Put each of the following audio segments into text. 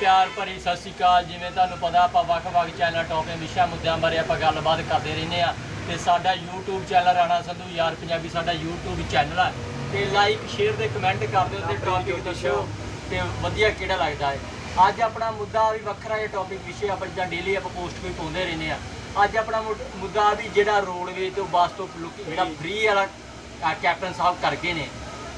ਪਿਆਰ ਭਰੀ ਸਤਿ ਸ਼੍ਰੀ ਅਕਾਲ। ਜਿਵੇਂ ਤੁਹਾਨੂੰ ਪਤਾ ਆਪਾਂ ਵੱਖ-ਵੱਖ ਚੈਨਲ ਟੌਪੇ ਵਿਸ਼ਾ ਮੁੱਦਿਆਂ ਬਾਰੇ ਆਪਾਂ ਗੱਲਬਾਤ ਕਰਦੇ ਰਹਿੰਦੇ ਆ ਤੇ ਸਾਡਾ YouTube ਚੈਨਲ ਰਾਣਾ ਸੰਧੂ ਯਾਰ ਪੰਜਾਬੀ ਸਾਡਾ YouTube ਚੈਨਲ ਆ। ਤੇ ਲਾਈਕ ਸ਼ੇਅਰ ਤੇ ਕਮੈਂਟ ਕਰ ਦਿਓ ਤੇ ਟੌਪਿਕ ਦੱਸਿਓ ਤੇ ਵਧੀਆ ਕਿਹੜਾ ਲੱਗਦਾ ਹੈ। ਅੱਜ ਆਪਣਾ ਮੁੱਦਾ ਵੀ ਵੱਖਰਾ ਜਿਹਾ ਟੌਪਿਕ ਵਿਸ਼ੇ ਆਪਾਂ ਜਿੱਦਾਂ ਡੇਲੀ ਆਪਾਂ ਪੋਸਟ ਵੀ ਪਾਉਂਦੇ ਰਹਿੰਦੇ ਆ ਅੱਜ ਆਪਣਾ ਮੁੱਦ- ਵੀ ਜਿਹੜਾ ਰੋਡਵੇ ਤੋਂ ਬੱਸ ਤੋਂ ਜਿਹੜਾ ਫ੍ਰੀ ਵਾਲਾ ਕੈਪਟਨ ਸਾਹਿਬ ਕਰ ਗਏ ਨੇ।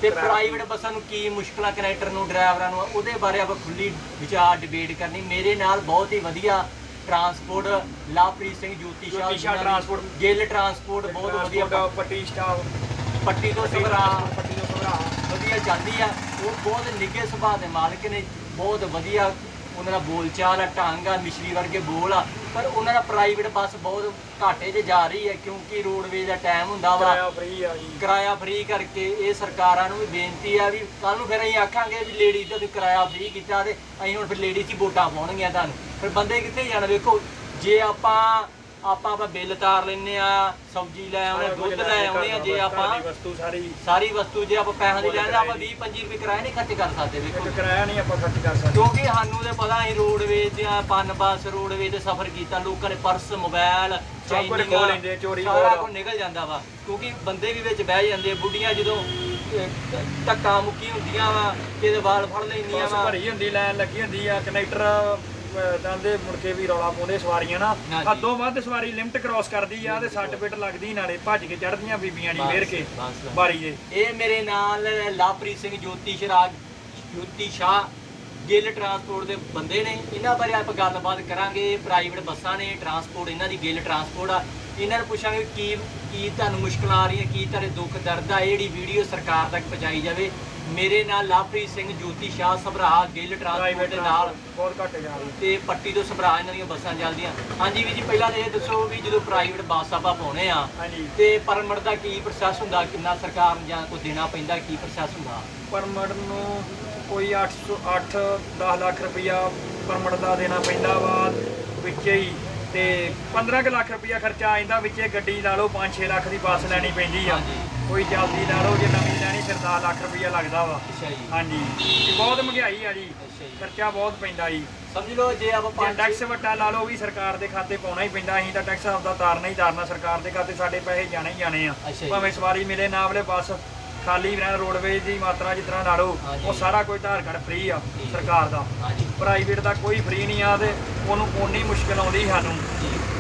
ਤੇ ਪ੍ਰਾਈਵੇਟ ਬੱਸਾਂ ਨੂੰ ਕੀ ਮੁਸ਼ਕਲਾਂ ਕਨੈਕਟਰ ਨੂੰ ਡਰਾਈਵਰਾਂ ਨੂੰ ਉਹਦੇ ਬਾਰੇ ਆਪਾਂ ਖੁੱਲੀ ਵਿਚਾਰ ਡਿਬੇਟ ਕਰਨੀ। ਮੇਰੇ ਨਾਲ ਬਹੁਤ ਹੀ ਵਧੀਆ transport Lapreet Singh Jyoti Shah Jyoti Shah transport. Gill transport ਬਹੁਤ ਵਧੀਆ ਪੱਟੀ ਸਟਾਫ ਪੱਟੀ ਤੋਂ ਸਭਰਾ। ਪੱਟੀ ਤੋਂ ਸਭਰਾ। ਵਧੀਆ ਚੱਲਦੀ ਆ। ਉਹ ਬਹੁਤ ਨਿੱਘੇ ਸੁਭਾਅ ਦੇ ਮਾਲਕ ਨੇ। ਬਹੁਤ ਵਧੀਆ ਉਹਨਾਂ ਦਾ ਬੋਲਚਾਲ ਆ ਢੰਗ ਆ ਮਿਸ਼ਰੀ ਵਰਗੇ ਬੋਲ ਆ ਪਰ ਉਹਨਾਂ ਦਾ ਪ੍ਰਾਈਵੇਟ ਬੱਸ ਬਹੁਤ ਘਾਟੇ 'ਚ ਜਾ ਰਹੀ ਹੈ ਕਿਉਂਕਿ ਰੋਡਵੇਜ਼ ਦਾ ਟਾਈਮ ਹੁੰਦਾ ਵਾ। ਕਿਰਾਇਆ ਫ੍ਰੀ ਆ ਜੀ। ਕਿਰਾਇਆ ਫ੍ਰੀ ਕਰਕੇ ਇਹ ਸਰਕਾਰਾਂ ਨੂੰ ਵੀ ਬੇਨਤੀ ਆ ਵੀ ਕੱਲ ਨੂੰ ਫਿਰ ਅਸੀਂ ਆਖਾਂਗੇ ਵੀ ਲੇਡੀਜ਼ ਦਾ ਤੁਸੀਂ ਕਿਰਾਇਆ ਫ੍ਰੀ ਕੀਤਾ ਤੇ ਅਸੀਂ ਹੁਣ ਫਿਰ ਲੇਡੀਜ਼ ਹੀ ਵੋਟਾਂ ਪਾਉਣਗੀਆਂ ਤੁਹਾਨੂੰ। ਫਿਰ ਬੰਦੇ ਕਿੱਥੇ ਜਾਣ ਵੇਖੋ ਜੇ ਆਪਾਂ ਆਪਾਂ ਆਪਾਂ ਬਿੱਲ ਤਾਰ ਲੈਨੇ ਆ ਸਬਜ਼ੀ ਲੈ ਆਉਣੇ ਦੁੱਧ ਲੈ ਆਉਣੇ ਆ ਜੇ ਆਪਾਂ ਦੀ ਵਸਤੂ ਸਾਰੀ ਸਾਰੀ ਵਸਤੂ ਜੇ ਆਪਾਂ ਪੈਸਿਆਂ ਦੀ ਲੈਣ ਆਪਾਂ 20 25 ਰੁਪਏ ਕਿਰਾਇਆ ਨਹੀਂ ਖਰਚ ਕਰ ਸਕਦੇ ਵੇਖੋ ਕਿਰਾਇਆ ਨਹੀਂ ਆਪਾਂ ਖਰਚ ਕਰ ਸਕਦੇ। ਕਿਉਂਕਿ ਸਾਨੂੰ ਤੇ ਪਤਾ ਅਸੀਂ ਰੋਡਵੇਜ਼ ਜਾਂ ਪਨ ਬੱਸ ਰੋਡਵੇਜ਼ ਤੇ ਸਫ਼ਰ ਕੀਤਾ ਲੋਕਾਂ ਨੇ ਪਰਸ ਮੋਬਾਈਲ ਸਭ ਕੁਝ ਖੋਹ ਲੈਂਦੇ ਆ, ਚੋਰੀ ਸਾਰਾ ਆ। ਕੁਝ ਨਿਕਲ ਜਾਂਦਾ ਵਾ। ਕਿਉਂਕਿ ਬੰਦੇ ਵੀ ਵਿੱਚ ਬਹਿ ਜਾਂਦੇ ਆ, ਬੁੱਢੀਆਂ ਜਦੋਂ ਧੱਕਾ ਮੁੱਕੀ ਹੁੰਦੀਆਂ ਵਾ ਕਿਤੇ ਵਾਲ ਫੜ ਲੈਂਦੀਆਂ ਵਾ। ਭਰੀ ਹੁੰਦੀ ਲਾਈਨ ਲੱਗੀ ਹੁੰਦੀ ਆ ਕਨੈਕਟਰ ਦੰਦੇ ਮੁੜ ਕੇ ਵੀ ਰੌਲਾ ਪਾਉਂਦੇ ਸਵਾਰੀਆਂ ਨਾ। ਹਾਂਜੀ। ਹੱਦੋਂ ਵੱਧ ਸਵਾਰੀ ਲਿਮਟ ਕ੍ਰਾਸ ਕਰਦੀ ਆ ਤੇ ਸੱਟ ਪਿੱਟ ਲੱਗਦੀ ਨਾਲੇ ਭੱਜ ਕੇ ਚੜਦੀਆਂ ਬੀਬੀਆਂ ਦੀ ਫੇਰ ਕੇ ਬਸ, ਬਸ। ਬਾਰੀ ਦੇ। ਇਹ ਮੇਰੇ ਨਾਲ ਲਾਪ੍ਰੀਤ ਸਿੰਘ ਜੋਤੀ ਸ਼ਰਾਜ ਜੋਤੀ ਸ਼ਾਹ ਗਿੱਲ ਟਰਾਂਸਪੋਰਟ ਦੇ ਬੰਦੇ ਨੇ। ਇਹਨਾਂ ਬਾਰੇ ਆਪਾਂ ਗੱਲਬਾਤ ਕਰਾਂਗੇ। ਪ੍ਰਾਈਵੇਟ ਬੱਸਾਂ ਨੇ ਟਰਾਂਸਪੋਰਟ ਇਹਨਾਂ ਦੀ ਗਿੱਲ ਟਰਾਂਸਪੋਰਟ ਆ। ਇਹਨਾਂ ਨੂੰ ਪੁੱਛਾਂਗੇ ਕੀ ਕੀ ਤੁਹਾਨੂੰ ਮੁਸ਼ਕਲਾਂ ਆ ਰਹੀਆਂ ਕੀ ਤੁਹਾਡੇ ਦੁੱਖ ਦਰਦ ਆ। ਇਹ ਜਿਹੜੀ ਵੀਡੀਓ ਸਰਕਾਰ ਤੱਕ ਪਹੁੰਚਾਈ ਜਾਵੇ ਮੇਰੇ ਨਾਲ ਲਾਪ੍ਰੀਤ ਸਿੰਘ ਜੋਤੀ ਸ਼ਾਹ ਸਭਰਾ ਗਿੱਲ ਟਰਾਂਸਪੋਰਟ ਦੇ ਨਾਲ ਬਹੁਤ ਘੱਟ ਜਾ ਰਹੀ ਤੇ ਪੱਟੀ ਤੋਂ ਸਭਰਾ ਇਹਨਾਂ ਦੀਆਂ ਬੱਸਾਂ ਚੱਲਦੀਆਂ। ਹਾਂਜੀ ਵੀ ਜੀ ਪਹਿਲਾਂ ਇਹ ਦੱਸੋ ਵੀ ਜਦੋਂ ਪ੍ਰਾਈਵੇਟ ਬੱਸ ਆਪਾਂ ਪਾਉਨੇ ਆ ਤੇ ਪਰਮਿਟ ਦਾ ਕੀ ਪ੍ਰੋਸੈਸ ਹੁੰਦਾ? ਕਿੰਨਾ ਸਰਕਾਰ ਨੂੰ ਜਾਂ ਕੋਈ ਦੇਣਾ ਪੈਂਦਾ? ਕੀ ਪ੍ਰੋਸੈਸ ਹੁੰਦਾ? ਪਰਮਿਟ ਨੂੰ ਕੋਈ 800 8 10 ਲੱਖ ਰੁਪਇਆ ਪਰਮਿਟ ਦਾ ਦੇਣਾ ਪੈਂਦਾ ਵਾ ਵਿੱਚੇ ਹੀ। ਤੇ 15 ਕੁ ਲੱਖ ਰੁਪਇਆ ਖਰਚਾ ਆ ਜਾਂਦਾ ਵਿੱਚੇ ਗੱਡੀ ਲਾ ਲਓ 5-6 ਲੱਖ ਦੀ ਬੱਸ ਲੈਣੀ ਪੈਂਦੀ ਆ। ਹਾਂਜੀ। ਕੋਈ ਜਲਦੀ ਲਾ ਲਓ ਜੇ ਨਵੀਂ ਲੈਣੀ ਫਿਰ 10 ਲੱਖ ਰੁਪਇਆ ਲੱਗਦਾ ਵਾ। ਅੱਛਾ ਜੀ। ਹਾਂਜੀ। ਤੇ ਬਹੁਤ ਮਹਿੰਗਾਈ ਆ ਜੀ। ਅੱਛਾ ਜੀ। ਖਰਚਾ ਬਹੁਤ ਪੈਂਦਾ ਜੀ। ਸਮਝ ਲਓ ਜੇ ਆਪਾਂ ਜੇ ਪੰਜ ਟੈਕਸ ਵੱਟਾ ਲਾ ਲਓ ਵੀ ਸਰਕਾਰ ਦੇ ਖਾਤੇ ਪਾਉਣਾ ਹੀ ਪੈਂਦਾ ਅਸੀਂ ਤਾਂ ਟੈਕਸ ਆਪਦਾ ਤਾਰਨਾ ਹੀ ਤਾਰਨਾ ਸਰਕਾਰ ਦੇ ਖਾਤੇ ਸਾਡੇ ਪੈਸੇ ਜਾਣੇ ਹੀ ਜਾਣੇ ਆ। ਅੱਛਾ ਜੀ। ਭਾਵੇਂ ਸਵਾਰੀ ਮਿਲੇ ਨਾ ਮਿਲੇ ਬੱਸ ਖਾਲੀ ਰਹਿਣ ਰੋਡਵੇਜ਼ ਦੀ ਮਾਤਰਾ ਜਿਸ ਤਰ੍ਹਾਂ ਲਾ ਲਓ ਹਾਂਜੀ। ਉਹ ਸਾਰਾ ਕੋਈ ਆਧਾਰ ਕਾਰਡ ਫ੍ਰੀ ਆ। ਸਰਕਾਰ ਦਾ। ਪ੍ਰਾਈਵੇਟ ਦਾ ਕੋਈ ਫ੍ਰੀ ਨਹੀਂ ਆ ਤੇ ਉਹਨੂੰ ਓਨੀ ਮੁਸ਼ਕਲ ਆਉਂਦੀ ਸਾਨੂੰ।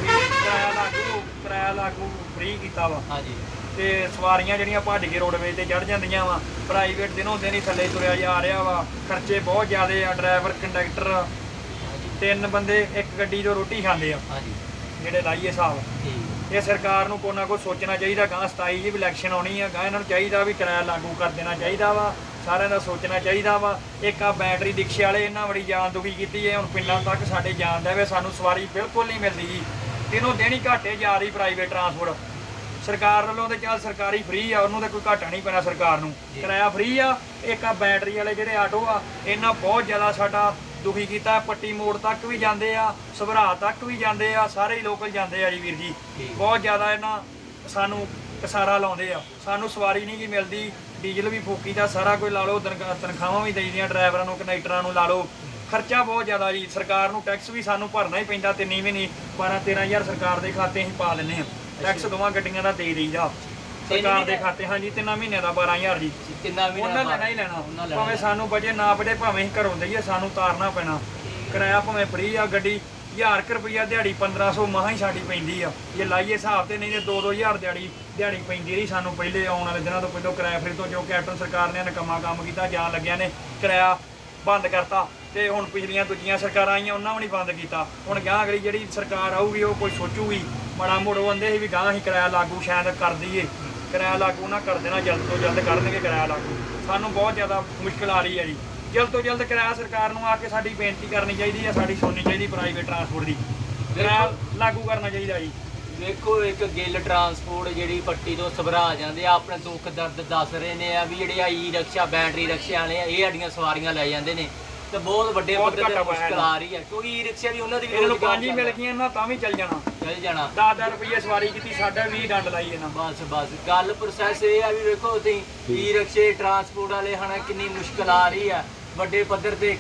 ਕਿਰਾਇਆ ਲਾਗੂ ਕਿਰਾਇਆ ਲਾਗੂ ਫ੍ਰੀ ਕੀਤਾ ਵਾ। ਹਾਂਜੀ। ਤੇ ਸਵਾਰੀਆਂ ਜਿਹੜੀਆਂ ਭੱਜ ਕੇ ਰੋਡਵੇਜ਼ ਤੇ ਚੜ ਜਾਂਦੀਆਂ ਵਾ ਪ੍ਰਾਈਵੇਟ ਦਿਨੋਂ ਦਿਨ ਹੀ ਥੱਲੇ ਤੁਰਿਆ ਜਾ ਰਿਹਾ ਵਾ। ਖਰਚੇ ਬਹੁਤ ਜ਼ਿਆਦੇ ਆ ਡਰਾਈਵਰ ਕੰਡਕਟਰ ਤਿੰਨ ਬੰਦੇ ਇੱਕ ਗੱਡੀ 'ਚੋਂ ਰੋਟੀ ਖਾਂਦੇ ਆ। ਹਾਂਜੀ। ਜਿਹੜੇ ਲਾਈਏ ਹਿਸਾਬ। ਠੀਕ। ਇਹ ਸਰਕਾਰ ਨੂੰ ਕੋਈ ਨਾ ਕੋਈ ਸੋਚਣਾ ਚਾਹੀਦਾ ਗਾਂ 27 ਦੀ ਵੀ ਇਲੈਕਸ਼ਨ ਆਉਣੀ ਆ ਗਾਂ ਇਹਨਾਂ ਨੂੰ ਚਾਹੀਦਾ ਵੀ ਕਿਰਾਇਆ ਲਾਗੂ ਕਰ ਦੇਣਾ ਚਾਹੀਦਾ ਵਾ ਸਾਰਿਆਂ ਦਾ ਸੋਚਣਾ ਚਾਹੀਦਾ ਵਾ। ਇੱਕ ਆ ਬੈਟਰੀ ਰਿਕਸ਼ੇ ਵਾਲੇ ਇਹਨਾਂ ਬੜੀ ਜਾਨ ਦੁਖੀ ਕੀਤੀ ਹੈ ਹੁਣ ਪਿੰਡਾਂ ਤੱਕ ਸਾਡੇ ਜਾਣ ਦੇਵੇ ਸਾਨੂੰ ਸਵਾਰੀ ਬਿਲਕੁਲ ਨਹੀਂ ਮਿਲਦੀ ਜੀ। ਦਿਨੋਂ ਹੀ ਘਾਟੇ ਜਾ ਰਹੀ ਪ੍ਰਾਈਵੇਟ ਟਰਾਂਸਪੋਰਟ ਸਰਕਾਰ ਵੱਲੋਂ ਤੇ ਚੱਲ ਸਰਕਾਰੀ ਫ੍ਰੀ ਆ ਉਹਨੂੰ ਤਾਂ ਕੋਈ ਘਾਟਾ ਨਹੀਂ ਪੈਣਾ ਸਰਕਾਰ ਨੂੰ। ਜੀ। ਕਿਰਾਇਆ ਫ੍ਰੀ ਆ ਇੱਕ ਆ ਬੈਟਰੀ ਵਾਲੇ ਜਿਹੜੇ ਆਟੋ ਆ ਇਹਨਾਂ ਬਹੁਤ ਜ਼ਿਆਦਾ ਸਾਡਾ ਦੁਖੀ ਕੀਤਾ ਪੱਟੀ ਮੋੜ ਤੱਕ ਵੀ ਜਾਂਦੇ ਆ ਸਭਰਾ ਤੱਕ ਵੀ ਜਾਂਦੇ ਆ ਸਾਰੇ ਹੀ ਲੋਕਲ ਜਾਂਦੇ ਆ ਜੀ ਵੀਰ ਜੀ। ਬਹੁਤ ਜ਼ਿਆਦਾ ਇਹਨਾਂ ਸਾਨੂੰ ਕਸਾਰਾ ਲਾਉਂਦੇ ਆ। ਸਾਨੂੰ ਸਵਾਰੀ ਨਹੀਂ ਗੀ ਮਿਲਦੀ ਡੀਜ਼ਲ ਵੀ ਫੂਕੀ ਦਾ ਸਾਰਾ ਕੁਝ ਲਾ ਲਓ ਤਨਖਾ- ਤਨਖਾਹਾਂ ਵੀ ਦੇਈਦੀਆਂ ਡਰਾਈਵਰਾਂ ਨੂੰ ਕੰਡਕਟਰਾਂ ਨੂੰ ਲਾ ਲਓ। ਖਰਚਾ ਬਹੁਤ ਜ਼ਿਆਦਾ ਜੀ ਸਰਕਾਰ ਨੂੰ ਟੈਕਸ ਵੀ ਸਾਨੂੰ ਭਰਨਾ ਹੀ ਪੈਂਦਾ ਤੇ ਨੀਵੇਂ ਨਹੀਂ 12 13000 ਸਰਕਾਰ ਦੇ ਖਾਤੇ ਅਸੀਂ ਪਾ ਲੈਂਦੇ ਆ ਟੈਕਸ ਦੋਵਾਂ ਗੱਡੀਆਂ ਦਾ ਦੇ ਦੇਈਦਾ। ਸਰਕਾਰ ਦੇ ਖਾਤੇ ਹਾਂਜੀ ਤਿੰਨਾਂ ਮਹੀਨਿਆਂ ਦਾ 12000 ਜੀ। ਕਿੰਨਾ ਵੀ ਉਹਨਾਂ ਲੈਣਾ ਹੀ ਲੈਣਾ ਉਹਨਾਂ ਲੈਣਾ। ਭਾਵੇਂ ਸਾਨੂੰ ਬਜੇ ਨਾ ਬੜੇ ਭਾਵੇਂ ਅਸੀਂ ਘਰੋਂ ਦਈਏ ਸਾਨੂੰ ਤਾਰਨਾ ਪੈਣਾ। ਕਿਰਾਇਆ ਭਾਵੇਂ ਫ੍ਰੀ ਆ ਗੱਡੀ 1000 ਕੁ ਰੁਪਈਆ ਦਿਹਾੜੀ 1500 ਮਹਾਂ ਹੀ ਸਾਡੀ ਪੈਂਦੀ ਆ। ਜੇ ਲਾਈਏ ਹਿਸਾਬ ਤੇ ਨਹੀਂ ਤੇ 2-2000 ਦਿਹਾੜੀ ਦਿਹਾੜੀ ਪੈਂਦੀ ਰਹੀ ਸਾਨੂੰ ਪਹਿਲੇ ਆਉਣ ਵਾਲੇ ਦਿਨਾਂ ਤੋਂ ਪਹਿਲਾਂ ਕਿਰਾਇਆ ਫ੍ਰੀ ਤੋਂ ਜੋ ਕੈਪਟਨ ਸਰਕਾਰ ਨੇ ਨਕਮਾ ਕੰਮ ਕੀਤਾ ਜਾਣ ਲੱਗਿਆ ਨੇ ਕਿਰਾਇਆ ਬੰਦ ਕਰਤਾ। ਤੇ ਹੁਣ ਪਿਛਲੀਆਂ ਦੂਜੀਆਂ ਸਰਕਾਰਾਂ ਆਈਆਂ ਉਹਨਾਂ ਵੀ ਨਹੀਂ ਬੰਦ ਕੀਤਾ। ਹੁਣ ਗਾਂ ਅਗਲੀ ਜਿਹੜੀ ਸਰਕਾਰ ਆਊਗੀ ਉਹ ਕੋਈ ਸੋਚੂਗੀ। ਮਾੜਾ ਮੋੜੋ ਬੰਦੇ ਸੀ ਵੀ ਗਾਂ ਹੀ ਕਿਰਾਇਆ ਲਾਗੂ ਸ਼ਾਇਦ ਕਰ ਦਈਏ। ਕਿਰਾਇਆ ਲਾਗੂ ਨਾ ਕਰ ਦੇਣਾ ਜਲਦ ਤੋਂ ਜਲਦ ਕਰ ਦੇਣਗੇ ਕਿਰਾਇਆ ਲਾਗੂ। ਸਾਨੂੰ ਬਹੁਤ ਜ਼ਿਆਦਾ ਮੁਸ਼ਕਲ ਆ ਰਹੀ ਹੈ ਜੀ। ਜਲਦ ਤੋਂ ਜਲਦ ਕਿਰਾਇਆ ਸਰਕਾਰ ਨੂੰ ਆ ਕੇ ਸਾਡੀ ਬੇਨਤੀ ਕਰਨੀ ਚਾਹੀਦੀ ਹੈ ਸਾਡੀ ਸੁਣਨੀ ਚਾਹੀਦੀ ਪ੍ਰਾਈਵੇਟ ਟਰਾਂਸਪੋਰਟ ਦੀ। ਕਿਰਾਇਆ ਲਾਗੂ ਕਰਨਾ ਚਾਹੀਦਾ ਜੀ। ਵੇਖੋ ਇੱਕ ਗਿੱਲ ਟਰਾਂਸਪੋਰਟ ਜਿਹੜੀ ਪੱਟੀ ਤੋਂ ਸਭਰਾ ਜਾਂਦੇ ਆ ਆਪਣੇ ਦੁੱਖ ਦਰਦ ਦੱਸ ਰਹੇ ਨੇ ਆ ਵੀ ਜਿਹੜੇ ਆ ਈ ਰਿਕਸ਼ਾ ਬੈਟਰੀ ਰਿਕਸ਼ੇ ਵਾਲੇ ਆ ਇਹ ਸਾਡੀਆਂ ਸਵਾਰੀਆਂ ਲੈ ਜਾਂਦੇ ਨੇ। ਤੇ ਬਹੁਤ ਵੱਡੇ ਪੱਧਰ ਤੇ ਮੁਸ਼ਕਲ ਆ ਰਹੀ ਹੈ ਕਿਉਂਕਿ ਈ ਰਿਕਸ਼ਾ ਵੀ ਉਹਨਾਂ ਦੀ ਵੀ ਇਹਨਾਂ ਨੂੰ ਪੰਜ ਹੀ ਮਿਲ ਗਈਆਂ ਨਾ ਤਾਂ ਵੀ ਚੱਲ ਜਾਣਾ। ਚੱਲ ਜਾਣਾ। 10-10 ਰੁਪਏ ਸਵਾਰੀ ਕੀਤੀ ਸਾਡਾ 20 ਡੰਡ ਲਾਈ ਇਹਨਾਂ ਬਸ ਬਸ। ਗੱਲ ਪ੍ਰੋਸੈਸ ਇਹ ਆ ਵੀ ਵੇਖੋ ਤੁਸੀਂ ਈ ਰਿਕਸ਼ੇ ਟਰਾਂਸਪੋਰਟ ਵਾਲੇ ਹਨਾ ਕਿੰਨੀ ਮੁਸ਼ਕਲ ਆ ਰਹੀ ਆ। ਵੱਡੇ ਪੱਧਰ ਤੇ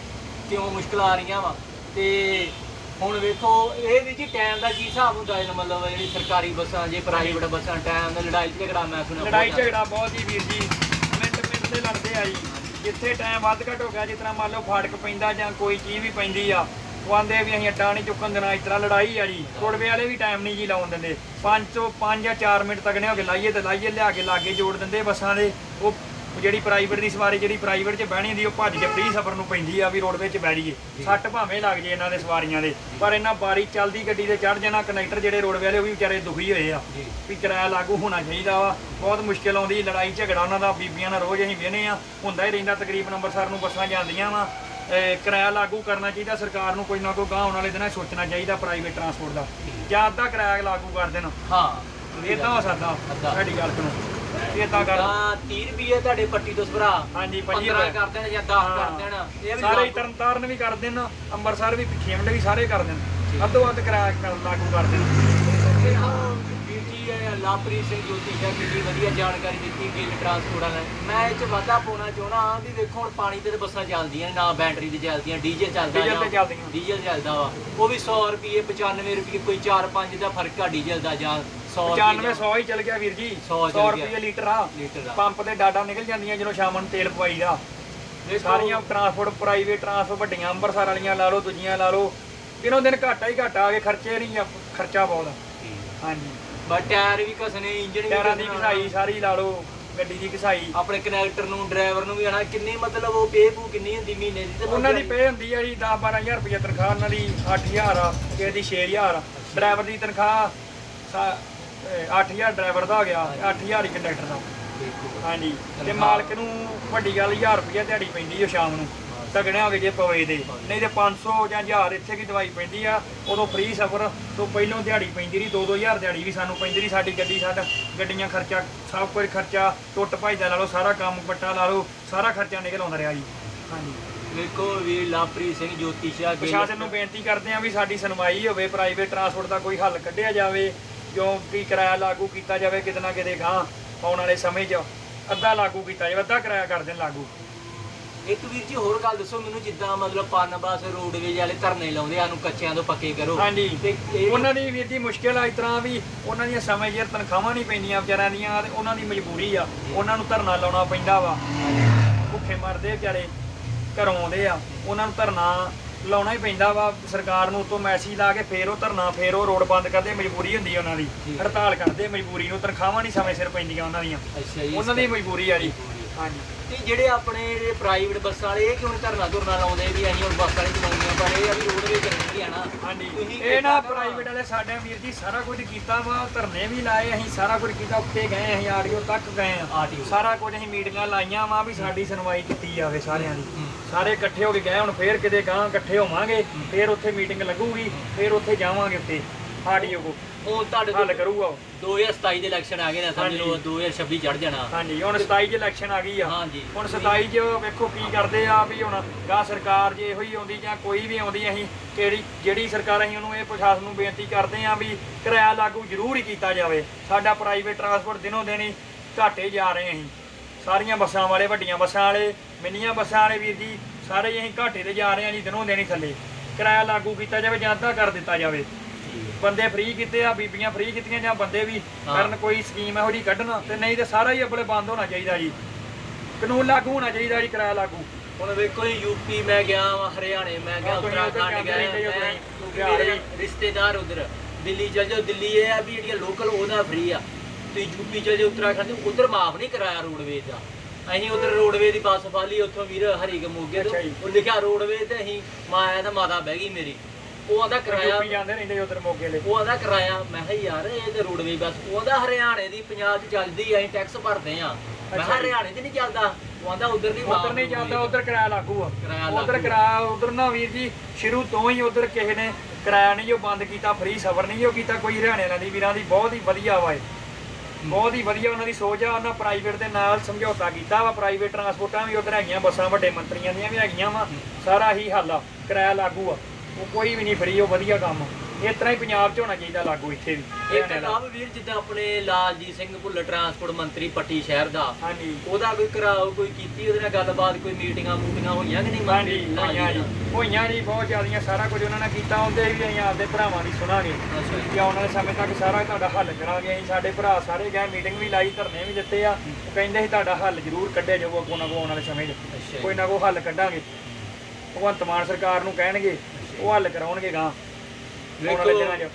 ਕਿਉਂ ਮੁਸ਼ਕਲਾਂ ਆ ਰਹੀਆਂ ਵਾ? ਤੇ ਹੁਣ ਵੇਖੋ ਇਹ ਵੀ ਜੀ ਟਾਈਮ ਦਾ ਕੀ ਹਿਸਾਬ ਹੁੰਦਾ ਹੈ ਮਤਲਬ ਜਿਹੜੀ ਸਰਕਾਰੀ ਬੱਸਾਂ ਜੇ ਪ੍ਰਾਈਵੇਟ ਬੱਸਾਂ ਟਾਈਮ ਦਾ ਲੜਾਈ ਝਗੜਾ ਮੈਂ ਸੁਣਿਆ ਲੜਾਈ। ਝਗੜਾ ਬਹੁਤ ਹੀ ਵੀਰ ਜੀ। ਮਿੰਟ ਮਿੰਟ ਤੇ ਲੜਦੇ ਆ ਜੀ। ਜਿੱਥੇ ਟਾਈਮ ਵੱਧ ਘੱਟ ਹੋ ਗਿਆ ਜਿਸ ਤਰ੍ਹਾਂ ਮੰਨ ਲਓ ਫਾਟਕ ਪੈਂਦਾ ਜਾਂ ਕੋਈ ਚੀਜ਼ ਵੀ ਪੈਂਦੀ ਆ ਉਹ ਆਂਦੇ ਵੀ ਅਸੀਂ ਅੱਡਾ ਨਹੀਂ ਚੁੱਕਣ ਦੇਣਾ ਇਸ ਤਰ੍ਹਾਂ ਲੜਾਈ ਆ ਜੀ। ਰੋਡਵੇ ਵਾਲੇ ਵੀ ਟਾਈਮ ਨਹੀਂ ਜੀ ਲਾਉਣ ਦਿੰਦੇ। 5 ਤੋਂ 5 ਜਾਂ 4 ਮਿੰਟ ਤੱਕ ਨੇ ਹੋ ਕੇ ਲਾਈਏ ਤੇ ਲਾਈਏ ਲਿਆ ਕੇ ਲਾਗੇ ਜੋੜ ਦਿੰਦੇ ਬੱਸਾਂ ਦੇ। ਉਹ ਜਿਹੜੀ ਪ੍ਰਾਈਵੇਟ ਦੀ ਸਵਾਰੀ ਜਿਹੜੀ ਪ੍ਰਾਈਵੇਟ 'ਚ ਬਹਿਣੀ ਹੁੰਦੀ ਉਹ ਭੱਜ ਕੇ ਫ੍ਰੀ ਸਫ਼ਰ ਨੂੰ ਪੈਂਦੀ ਆ ਵੀ ਰੋਡਵੇ 'ਚ ਬਹਿ ਜਾਈਏ। ਸੱਟ ਭਾਵੇਂ ਲੱਗ ਜੇ ਇਹਨਾਂ ਦੇ ਸਵਾਰੀਆਂ ਦੇ ਪਰ ਇਹਨਾਂ ਬਾਰੀ ਚੱਲਦੀ ਗੱਡੀ ਤੇ ਚੜ ਜਾਣਾ ਕਨੈਕਟਰ ਜਿਹੜੇ ਰੋਡਵੇ ਵਾਲੇ ਉਹ ਵੀ ਵਿਚਾਰੇ ਦੁਖੀ ਹੋਏ ਆ। ਵੀ ਕਿਰਾਇਆ ਲਾਗੂ ਹੋਣਾ ਚਾਹੀਦਾ ਵਾ। ਬਹੁਤ ਮੁਸ਼ਕਿਲ ਆਉਂਦੀ ਲੜਾਈ ਝਗੜਾ ਉਹਨਾਂ ਦਾ ਬੀਬੀਆਂ ਨਾਲ ਰੋਜ਼ ਅਸੀਂ ਵੇਹਨੇ ਆ। ਹੁੰਦਾ ਹੀ ਰਹਿੰਦਾ ਤਕਰੀਬਨ ਅੰਮ੍ਰਿਤਸਰ ਨੂੰ ਬੱਸਾਂ ਜਾਂਦੀਆਂ ਵਾ। ਕਿਰਾਇਆ ਲਾਗੂ ਕਰਨਾ ਚਾਹੀਦਾ ਸਰਕਾਰ ਨੂੰ ਕੋਈ ਨਾ ਕੋਈ ਗਾਂ ਆਉਣ ਵਾਲੇ ਦਿਨਾਂ 'ਚ ਸੋਚਣਾ ਚਾਹੀਦਾ ਪ੍ਰਾਈਵੇਟ ਟਰਾਂਸਪੋਰਟ ਦਾ। ਜਾਂ ਅੱਧਾ ਕਿਰਾਇਆ ਲਾਗੂ ਕਰ ਦੇਣ। ਹਾਂ। ਇਹ ਤਾਂ ਹੋ ਸਕਦਾ। ਸਾਡੀ ਗੱਲ ਸੁਣੋ। ਇਹ ਤਾਂ ਕਰ ਤਾਂ 30 ਰੁਪਏ ਤੁਹਾਡੇ ਪੱਟੀ ਤੋਂ ਭਰਾ ਹਾਂਜੀ 15 25 ਰੁਪਏ ਕਰ ਦੇਣ ਜਾਂ 10 ਕਰ ਦੇਣ। ਇਹ ਵੀ ਸਾਰੇ ਲਾਗੂ- ਤਰਨ ਤਾਰਨ ਵੀ ਕਰ ਦੇਣ ਅੰਮ੍ਰਿਤਸਰ ਵੀ ਖੇਮਡ ਵੀ ਸਾਰੇ ਕਰ ਦੇਣ। ਅੱਧੋ ਅੱਧ ਕਿਰਾਇਆ ਕਰ- ਲਾਗੂ ਕਰ ਦੇਣ। ਜੀ ਲਾਪਰੀ ਸਿੰਘ ਜੋਤੀ ਜੀ ਕਿੰਨੀ ਵਧੀਆ ਜਾਣਕਾਰੀ ਦਿੱਤੀ ਗਿੱਲ ਟਰਾਂਸਪੋਰਟ ਵਾਲਿਆਂ ਨੇ। ਮੈਂ ਇਹ ਚ ਵਾਧਾ ਪਾਉਣਾ ਚਾਹਣਾ ਹਾਂ ਵੀ ਵੇਖੋ ਹੁਣ ਪਾਣੀ ਤੇ ਤਾਂ ਬੱਸਾਂ ਚੱਲਦੀਆਂ ਨੇ, ਨਾ ਬੈਟਰੀ ਤੇ ਚੱਲਦੀਆਂ ਡੀਜ਼ਲ ਚੱਲਦਾ ਡੀਜ਼ਲ ਤੇ ਜਾਂ- ਚੱਲਦੀਆਂ। ਡੀਜ਼ਲ ਚੱਲਦਾ ਵਾ ਉਹ ਵੀ 100 ਰੁਪਏ 95 ਰੁਪਏ ਕੋਈ 4-5 ਦਾ ਫ਼ਰਕ ਆ ਡੀਜ਼ਲ ਦਾ ਜਾਂ 100 95 100 ਹੀ ਚੱਲ ਗਿਆ ਵੀਰ ਜੀ। ਸੌ 100 ਚੱਲ ਗਿਆ। ਰੁਪਏ ਲੀਟਰ ਆ। ਪੰਪ ਤੇ ਡਾਡਾ ਨਿਕਲ ਜਾਂਦੀਆਂ ਜਦੋਂ ਸ਼ਾਮ ਨੂੰ ਤੇਲ ਪਵਾਈਦਾ ਵੇਖੋ, ਸਾਰੀਆਂ ਟਰਾਂਸਪੋਰਟ ਪ੍ਰਾਈਵੇਟ ਟਰਾਂਸਪੋਰਟ ਵੱਡੀਆਂ ਅੰਮ੍ਰਿਤਸਰ ਵਾਲੀਆਂ ਲਾ ਲਓ ਦੂਜੀਆਂ ਲਾ ਲਓ। ਦਿਨੋਂ ਦਿਨ ਘਾਟਾ ਹੀ ਘਾਟਾ ਆ ਗਏ ਖਰਚੇ ਨਹੀਂ ਖਰਚਾ ਬਹੁਤ ਆ। ਹਾਂਜੀ। ਬਸ ਟਾਇਰ ਵੀ ਘਸਨੇ ਇੰਜਨ ਵੀ ਟਾਇਰਾਂ ਦੀ ਘਸਣਾ। ਘਸਾਈ ਸਾਰੀ ਲਾ ਲਓ ਗੱਡੀ ਦੀ ਘਸਾਈ। ਆਪਣੇ ਕਨੈਕਟਰ ਨੂੰ ਡਰਾਈਵਰ ਨੂੰ ਵੀ ਹਨਾ ਕਿੰਨੀ ਮਤਲਬ ਉਹ ਪੇ ਪੂ ਕਿੰਨੀ ਹੁੰਦੀ ਮਹੀਨੇ ਦੀ? ਤੇ ਉਹਨਾਂ ਦੀ ਪੇ ਹੁੰਦੀ ਆ ਜੀ 10 12000 ਰੁਪਏ ਤਨਖਾਹ ਉਹਨਾਂ ਦੀ 8000 ਆ ਕਿਸੇ ਦੀ 6000 ਆ। ਡਰਾਈਵਰ ਦੀ ਤਨਖਾਹ 8000 ਡਰਾਈਵਰ ਦਾ ਹੋ ਗਿਆ 8000 ਹੀ ਕੰਡਕਟਰ ਦਾ। ਹਾਂਜੀ ਤੇ ਮਾਲਕ ਨੂੰ ਵੱਡੀ ਗੱਲ 1000 ਰੁਪਏ ਦਿਹਾੜੀ ਪੈਂਦੀ ਆ ਸ਼ਾਮ ਨੂੰ। ਤਗੜਿਆਂ ਹੋ ਗਏ ਜੇ ਪਵੇ ਦੇ ਨਹੀਂ ਤੇ 500 ਜਾਂ 1000 ਇੱਥੇ ਕੀ ਦਵਾਈ ਪੈਂਦੀ ਆ ਉਦੋਂ ਫ੍ਰੀ ਸਫਰ ਤੋਂ ਪਹਿਲਾਂ ਦਿਹਾੜੀ ਪੈਂਦੀ ਰਹੀ 2-2000 ਦਿਹਾੜੀ ਵੀ ਸਾਨੂੰ ਪੈਂਦੀ ਰਹੀ ਸਾਡੀ ਗੱਡੀ ਸਾਡਾ ਗੱਡੀਆਂ ਖਰਚਾ ਸਭ ਕੁਝ ਖਰਚਾ ਟੁੱਟ ਭੱਜਦਾ ਲਾ ਲਓ ਸਾਰਾ ਕੰਮ ਪੱਟਾ ਲਾ ਲਓ ਸਾਰਾ ਖਰਚਾ ਨਿਕਲ ਆਉਂਦਾ ਰਿਹਾ ਜੀ। ਹਾਂਜੀ। ਵੇਖੋ ਵੀ ਲਾਪਰੀ ਸਿੰਘ ਜੋਤੀ ਸ਼ਾਹ ਗਿੱਲ- ਪ੍ਰਸ਼ਾਸਨ ਨੂੰ ਬੇਨਤੀ ਕਰਦੇ ਹਾਂ ਵੀ ਸਾਡੀ ਸੁਣਵਾਈ ਹੋਵੇ ਪ੍ਰਾਈਵੇਟ ਟਰਾਂਸਪੋਰਟ ਦਾ ਕੋਈ ਹੱਲ ਕੱਢਿਆ ਜਾਵੇ ਜੋ ਕਿ ਕਿਰਾਇਆ ਲਾਗੂ ਕੀਤਾ ਜਾਵੇ ਕਿਤੇ ਨਾ ਕਿਤੇ ਗਾਂ ਆਉਣ ਵਾਲੇ ਸਮੇਂ 'ਚ ਅੱਧਾ ਲਾਗੂ ਕੀਤਾ ਜਾਵੇ ਅੱਧਾ ਕਿਰਾਇਆ ਕਰ ਦੇਣ ਲਾਗੂ। ਇੱਕ ਵੀਰ ਜੀ ਹੋਰ ਗੱਲ ਦੱਸੋ ਮੈਨੂੰ ਜਿੱਦਾਂ ਮਤਲਬ ਪਨਬਸ ਰੋਡਵੇਜ ਵਾਲੇ ਧਰਨੇ ਲਾਉਂਦੇ ਆ ਨੂੰ ਕੱਚਿਆਂ ਤੋਂ ਪੱਕੇ ਕਰੋ। ਹਾਂਜੀ। ਤੇ ਇਹ ਉਹਨਾਂ ਦੀ ਵੀਰ ਦੀ ਮੁਸ਼ਕਿਲ ਆ ਇਸ ਤਰ੍ਹਾਂ ਵੀ ਉਹਨਾਂ ਦੀਆਂ ਸਮੇਂ ਸਿਰ ਤਨਖਾਹਾਂ ਨਹੀਂ ਪੈਂਦੀਆਂ ਵਿਚਾਰਿਆਂ ਦੀਆਂ ਤੇ ਉਹਨਾਂ ਦੀ ਮਜਬੂਰੀ ਆ ਉਹਨਾਂ ਨੂੰ ਧਰਨਾ ਲਾਉਣਾ ਪੈਂਦਾ ਵਾ। ਭੁੱਖੇ ਮਰਦੇ ਵਿਚਾਰੇ ਘਰੋਂ ਆਉਂਦੇ ਆ ਉਹਨਾਂ ਨੂੰ ਧਰਨਾ ਲਾਉਣਾ ਹੀ ਪੈਂਦਾ ਵਾ। ਸਰਕਾਰ ਨੂੰ ਉਤੋਂ ਮੈਸੇਜ ਲਾ ਕੇ ਫੇਰ ਉਹ ਧਰਨਾ ਫੇਰ ਉਹ ਰੋਡ ਬੰਦ ਕਰਦੇ ਮਜਬੂਰੀ ਹੁੰਦੀ ਆ ਉਹਨਾਂ ਦੀ। ਠੀਕ। ਹੜਤਾਲ ਕਰਦੇ ਮਜਬੂਰੀ ਨੂੰ ਤਨਖਾਹਾਂ ਨਹੀਂ ਸਮੇਂ ਸਿਰ ਪੈਂਦੀਆਂ ਉਹਨਾਂ ਦੀਆਂ। ਅੱਛਾ ਜੀ ਉਹਨਾਂ ਦੀ ਮਜਬੂਰੀ ਆ ਜੀ। ਹਾਂਜੀ। ਤੇ ਜਿਹੜੇ ਆਪਣੇ ਪ੍ਰਾਈਵੇਟ ਬੱਸਾਂ ਵਾਲੇ ਇਹ ਕਿਉਂ ਨੀ ਧਰਨਾ ਧੁਰਨਾ ਲਾਉਂਦੇ ਵੀ ਅਸੀਂ ਹੁਣ ਬੱਸਾਂ ਨਹੀਂ ਚਲਾਉਣੀਆਂ ਪਰ ਇਹ ਆ ਵੀ ਰੋਡਵੇਜ ਕਰਨਗੀਆਂ ਨਾ। ਹਾਂਜੀ। ਤੁਸੀਂ ਇਹ ਨਾ। ਪ੍ਰਾਈਵੇਟ ਵਾਲੇ ਸਾਡੇ ਵੀਰ ਜੀ ਸਾਰਾ ਕੁਝ ਕੀਤਾ ਵਾ ਧਰਨੇ ਵੀ ਲਾਏ ਅਸੀਂ ਸਾਰਾ ਕੁਝ ਕੀਤਾ ਉੱਤੇ ਗਏ ਅਸੀਂ ਆਡੀਓ ਤੱਕ ਗਏ ਆ ਆਡੀਓ ਸਾਰਾ ਕੁਝ ਅਸੀਂ ਮੀਟਿੰਗਾਂ ਲਾਈਆਂ ਵਾ ਵੀ ਸਾਡੀ ਸੁਣਵਾਈ ਕੀਤੀ ਜਾਵੇ ਸਾਰਿਆਂ ਦੀ। ਸਾਰੇ ਇਕੱਠੇ ਹੋ ਕੇ ਗਏ ਹੁਣ ਫੇਰ ਕਿਤੇ ਗਾਂ ਇਕੱਠੇ ਹੋਵਾਂਗੇ ਫੇਰ ਉੱਥੇ ਮੀਟਿੰਗ ਲੱਗੂਗੀ ਫੇਰ ਉੱਥੇ ਜਾਵਾਂਗੇ ਉੱਤੇ ਆਡੀਓ ਕੋ। ਹੁਣ ਤੁਹਾਡੇ ਹੱਲ ਕੋਲ ਕਰੂਗਾ ਉਹ। 2027 ਦੇ ਇਲੈਕਸ਼ਨ ਆ ਗਏ ਨੇ ਸਮਝ ਲਓ 2026 ਚੜ ਜਾਣਾ। ਹਾਂਜੀ ਹੁਣ 27 ਚ ਇਲੈਕਸ਼ਨ ਆ ਗਈ ਆ। ਹਾਂਜੀ। ਹੁਣ 27 ਚ ਵੇਖੋ ਕੀ ਕਰਦੇ ਆ ਵੀ ਹੁਣ ਗਾ ਸਰਕਾਰ ਜੇ ਇਹੋ ਹੀ ਆਉਂਦੀ ਜਾਂ ਕੋਈ ਵੀ ਆਉਂਦੀ ਅਸੀਂ ਕਿਹੜੀ ਜਿਹੜੀ ਸਰਕਾਰ ਅਸੀਂ ਉਹਨੂੰ ਇਹ ਪ੍ਰਸ਼ਾਸਨ ਨੂੰ ਬੇਨਤੀ ਕਰਦੇ ਆ ਵੀ ਕਿਰਾਇਆ ਲਾਗੂ ਜ਼ਰੂਰ ਹੀ ਕੀਤਾ ਜਾਵੇ। ਸਾਡਾ ਪ੍ਰਾਈਵੇਟ ਟਰਾਂਸਪੋਰਟ ਦਿਨੋਂ ਦਿਨ ਹੀ ਘਾਟੇ ਜਾ ਰਹੇ ਅਸੀਂ। ਸਾਰੀਆਂ ਬੱਸਾਂ ਵਾਲੇ ਵੱਡੀਆਂ ਬੱਸਾਂ ਵਾਲੇ ਮਿੰਨੀਆਂ ਬੱਸਾਂ ਵਾਲੇ ਵੀਰ ਜੀ ਸਾਰੇ ਹੀ ਅਸੀਂ ਘਾਟੇ ਤੇ ਜਾ ਰਹੇ ਹਾਂ ਜੀ ਦਿਨੋਂ ਦਿਨ ਹੀ ਥੱਲੇ। ਕਿਰਾਇਆ ਲਾਗੂ ਕੀਤਾ ਜਾਵੇ ਜਾਂ ਅੱਧਾ ਕਰ ਦਿੱਤਾ ਜਾਵੇ। ਬੰਦੇ ਫ੍ਰੀ ਕੀਤੇ ਆ ਬੀਬੀਆਂ ਫ੍ਰੀ ਕੀਤੀਆਂ ਜਾਂ ਬੰਦੇ ਵੀ। ਕਰਨ ਕੋਈ ਸਕੀਮ ਇਹੋ ਜਿਹੀ ਕੱਢਣ ਤੇ ਨਹੀਂ ਤੇ ਸਾਰਾ ਹੀ ਆਪਣੇ ਬੰਦ ਹੋਣਾ ਚਾਹੀਦਾ ਜੀ ਕਾਨੂੰਨ ਲਾਗੂ ਹੋਣਾ ਚਾਹੀਦਾ ਜੀ ਕਿਰਾਇਆ ਲਾਗੂ ਹੁਣ ਵੇਖੋ ਜੀ ਯੂਪੀ ਮੈਂ ਗਿਆ ਵਾਂ ਹਰਿਆਣੇ ਮੈਂ ਗਿਆ ਤੁਸੀਂ ਉੱਤਰਾਖੰਡ ਗਿਆ ਮੈਂ ਤੁਸੀਂ, ਮੇਰੇ। ਰਿਸ਼ਤੇਦਾਰ ਉਧਰ ਦਿੱਲੀ ਚਲ ਜਾਓ ਦਿੱਲੀ ਇਹ ਆ ਵੀ ਜਿਹੜੀਆਂ ਲੋਕਲ ਉਹਦਾ ਫ੍ਰੀ ਆ ਤੇ ਯੂਪੀ ਚਲ ਜਾਓ ਉੱਤਰਾਖੰਡ ਉਧਰ ਮਾਫ ਨਹੀਂ ਕਰਾਇਆ ਰੋਡਵੇਜ ਦਾ ਅਸੀਂ ਉਧਰ ਰੋਡਵੇ ਦੀ ਬੱਸ ਫਾਲੀ ਉੱਥੋਂ ਵੀਰ ਹਰੀਕ ਮੋਗੇ ਤੋਂ ਜੀ। ਉਹ ਲਿਖਿਆ ਰੋਡਵੇ ਤੇ ਅਸੀਂ ਮਾਂ ਆਇਆ ਤਾਂ ਮਾਤਾ ਬਹਿ ਗਈ ਮੇਰੀ ਉਹ ਆਂਦਾ ਕਿਰਾਇਆ ਯੂਪੀ ਜਾਂਦੇ ਰਹਿੰਦੇ ਉਧਰ ਮੋਗੇ ਲੈ ਉਹ ਆਂਦਾ ਕਿਰਾਇਆ ਮੈਂ ਕਿਹਾ ਯਾਰ ਇਹ ਤੇ ਰੋਡਵੇ ਬੱਸ ਉਹਦਾ ਹਰਿਆਣੇ ਦੀ ਪੰਜਾਬ 'ਚ ਚੱਲਦੀ ਅਸੀਂ ਟੈਕਸ ਭਰਦੇ ਆ। ਮੈਂ ਕਿਹਾ। ਹਰਿਆਣੇ 'ਚ ਨਹੀਂ ਚੱਲਦਾ। ਉਹ ਆਂਦਾ ਉਧਰ ਨਹੀਂ ਉਧਰ ਨਹੀਂ। ਜਾਂਦਾ ਉਧਰ ਕਿਰਾਇਆ ਲਾਗੂ ਆ। ਕਿਰਾਇਆ ਉਧਰ। ਕਿਰਾਇਆ ਉਧਰ ਨਾ ਵੀਰ ਜੀ ਸ਼ੁਰੂ ਤੋਂ ਹੀ ਉਧਰ ਕਿਸੇ ਨੇ ਕਿਰਾਇਆ ਨਹੀਂ ਜੋ ਬੰਦ ਕੀਤਾ ਫ੍ਰੀ ਸਫਰ ਨਹੀਂ ਜੋ ਕੀਤਾ ਕੋਈ ਹਰਿਆਣੇ ਵਾਲਿਆਂ ਦੀ ਵੀਰਾਂ ਦੀ ਬਹੁਤ ਹੀ ਵਧੀਆ ਵਾ ਇਹ। ਬਹੁਤ ਹੀ ਵਧੀਆ ਉਹਨਾਂ ਦੀ ਸੋਚ ਆ ਉਹਨਾਂ ਪ੍ਰਾਈਵੇਟ ਦੇ ਨਾਲ ਸਮਝੌਤਾ ਕੀਤਾ ਵਾ ਪ੍ਰਾਈਵੇਟ ਟਰਾਂਸਪੋਰਟਾਂ ਵੀ ਉਧਰ ਹੈਗੀਆਂ ਬੱਸਾਂ ਵੱਡੇ ਮੰਤਰੀਆਂ ਦੀਆਂ ਵੀ ਹੈਗੀਆਂ ਵਾ ਸਾਰਾ ਹੀ ਹੱਲ ਆ ਕਿਰਾਇਆ ਲਾਗੂ ਆ। ਉਹ ਕੋਈ ਵੀ ਨਹੀਂ ਫ੍ਰੀ ਉਹ ਵਧੀਆ ਕੰਮ। ਇਸ ਤਰ੍ਹਾਂ ਹੀ ਪੰਜਾਬ 'ਚ ਹੋਣਾ ਚਾਹੀਦਾ ਲਾਗੂ ਇੱਥੇ ਵੀ। ਇੱਕ ਹਰਿਆਣੇ ਵੀਰ ਜਿੱਦਾਂ ਆਪਣੇ ਲਾਲਜੀਤ ਸਿੰਘ ਭੁੱਲਰ ਟਰਾਂਸਪੋਰਟ ਮੰਤਰੀ ਪੱਟੀ ਸ਼ਹਿਰ ਦਾ। ਹਾਂਜੀ। ਉਹਦਾ ਕੋਈ ਕਰਾਓ ਕੋਈ ਕੀਤੀ ਉਹਦੇ ਨਾਲ ਗੱਲਬਾਤ ਕੋਈ ਮੀਟਿੰਗਾਂ ਮੂਟਿੰਗਾਂ ਹੋਈਆਂ ਕਿ ਨਹੀਂ ਹਾਂਜੀ ਮੰਤਰੀ ਹੋਈਆਂ ਜੀ। ਨਾਲ? ਹੋਈਆਂ ਜੀ ਬਹੁਤ ਜ਼ਿਆਦੀਆਂ ਸਾਰਾ ਕੁਝ ਉਹਨਾਂ ਨੇ ਕੀਤਾ। ਹੁੰਦੇ ਵੀ ਅਸੀਂ ਆਪਦੇ ਭਰਾਵਾਂ ਦੀ ਸੁਣਾਂਗੇ। ਅੱਛਾ ਜੀ। ਕਿ ਆਉਣ ਵਾਲੇ ਸਮੇਂ ਤੱਕ ਸਾਰਾ ਤੁਹਾਡਾ ਹੱਲ ਕਰਾਂਗੇ। ਅਸੀਂ ਸਾਡੇ ਭਰਾ ਸਾਰੇ ਗਏ ਮੀਟਿੰਗ ਵੀ ਲਾਈ ਧਰਨੇ ਵੀ ਦਿੱਤੇ ਆ। ਉਹ ਕਹਿੰਦੇ ਸੀ ਤੁਹਾਡਾ ਹੱਲ ਜ਼ਰੂਰ ਕੱਢਿਆ ਜਾਊਗਾ ਕੋਈ ਨਾ ਕੋਈ ਆਉਣ ਵਾਲੇ ਸਮੇਂ 'ਚ। ਅੱਛਾ ਜੀ। ਕੋਈ ਨਾ ਕੋਈ ਹੱਲ ਕੱਢਾਂਗੇ। ਭਗਵੰਤ ਮਾਨ ਸਰਕਾਰ ਨੂੰ ਕਹਿਣਗੇ ਉਹ ਹੱਲ ਕਰਾਉਣਗੇ ਗਾਂ ਆਉਣ ਵਾਲੇ ਦਿਨਾਂ 'ਚ।